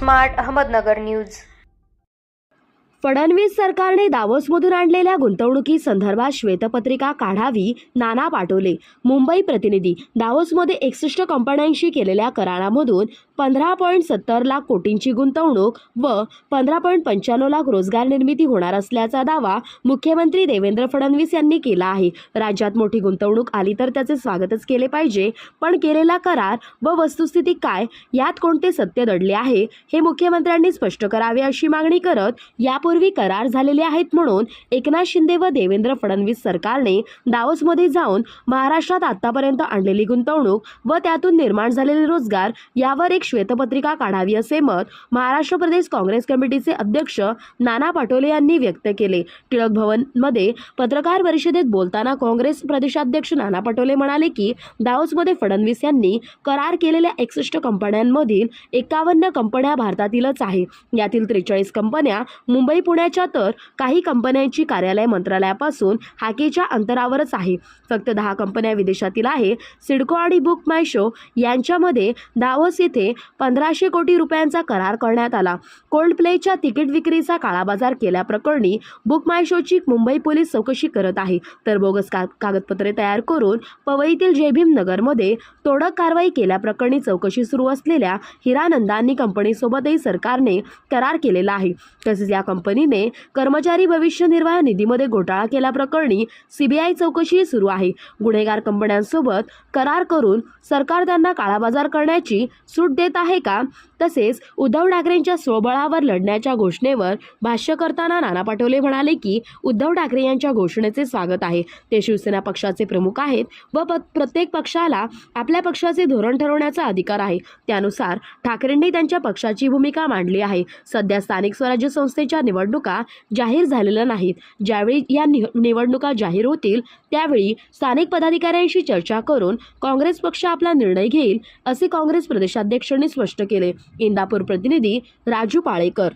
Smart Ahmednagar news. Fadnavis सरकारने दावोसमधून आणलेल्या गुंतवणुकी संदर्भात श्वेतपत्रिका काढावी नाना पाटोले. मुंबई प्रतिनिधी. दावोसमध्ये एकसष्ट कंपन्यांशी केलेल्या करारामधून पंधरा पॉईंट सत्तर लाख कोटींची गुंतवणूक व पंधरा पॉईंट पंच्याण्णव लाख रोजगार निर्मिती होणार असल्याचा दावा मुख्यमंत्री देवेंद्र फडणवीस यांनी केला आहे. राज्यात मोठी गुंतवणूक आली तर त्याचे स्वागतच केले पाहिजे. पण केलेला करार व वस्तुस्थिती काय यात कोणते सत्य दडले आहे हे मुख्यमंत्र्यांनी स्पष्ट करावे अशी मागणी करत यापूर्वी करार झालेले आहेत म्हणून एकनाथ शिंदे व देवेंद्र फडणवीस सरकारने दावोसमध्ये जाऊन महाराष्ट्रात आतापर्यंत आणलेली गुंतवणूक व त्यातून निर्माण झालेले रोजगार यावर एक श्वेतपत्रिका काढावी असे मत महाराष्ट्र प्रदेश काँग्रेस कमिटीचे अध्यक्ष नाना पटोले यांनी व्यक्त केले. टिळक भवनमध्ये पत्रकार परिषदेत बोलताना काँग्रेस प्रदेशाध्यक्ष नाना पटोले म्हणाले की दावोसमध्ये फडणवीस यांनी करार केलेल्या एकसष्ट कंपन्यांमधील एकावन्न कंपन्या भारतातीलच आहे. यातील त्रेचाळीस कंपन्या मुंबई पुण्याच्या तर काही कंपन्यांची कार्यालय मंत्रालयापासून हाकेच्या अंतरावरच आहे. फक्त दहा कंपन्या विदेशातील आहे. सिडको आणि बुक माय शो यांच्यामध्ये दावोस येथे पंधराशे कोटी रुपयांचा करार करण्यात आला. कोल्ड प्लेच्या तिकीट विक्रीचा काळाबाजार केल्याप्रकरणी बुक माय शोची मुंबई पोलीस चौकशी करत आहे. तर बोगस का कागदपत्रे तयार करून पवईतील जयभीम नगरमध्ये तोडक कारवाई केल्याप्रकरणी चौकशी सुरू असलेल्या हिरानंदांनी कंपनीसोबतही सरकारने करार केलेला आहे. तसेच या कंपनीने कर्मचारी भविष्य निर्वाह निधीमध्ये घोटाळा केल्याप्रकरणी सीबीआय चौकशी सुरू आहे. गुन्हेगार कंपन्यांसोबत करार करून सरकार त्यांना काळाबाजार करण्याची सूट देत आहे का? तसेच उद्धव ठाकरेंच्या स्वबळावर लढण्याच्या घोषणेवर भाष्य करताना नाना पटोले म्हणाले की उद्धव ठाकरे यांच्या घोषणेचे स्वागत आहे. ते शिवसेना पक्षाचे प्रमुख आहेत व प- प्रत्येक पक्षाला आपल्या पक्षाचे धोरण ठरवण्याचा अधिकार आहे. त्यानुसार ठाकरेंनी त्यांच्या पक्षाची भूमिका मांडली आहे. सध्या स्थानिक स्वराज्य संस्थेच्या निवडणुका जाहीर झालेल्या नाहीत. ज्यावेळी या निवडणुका जाहीर होतील त्यावेळी स्थानिक पदाधिकाऱ्यांशी चर्चा करून काँग्रेस पक्ष आपला निर्णय घेईल असे काँग्रेस प्रदेशाध्यक्षांनी स्पष्ट केले. इंदापूर प्रतिनिधी राजू पाळेकर.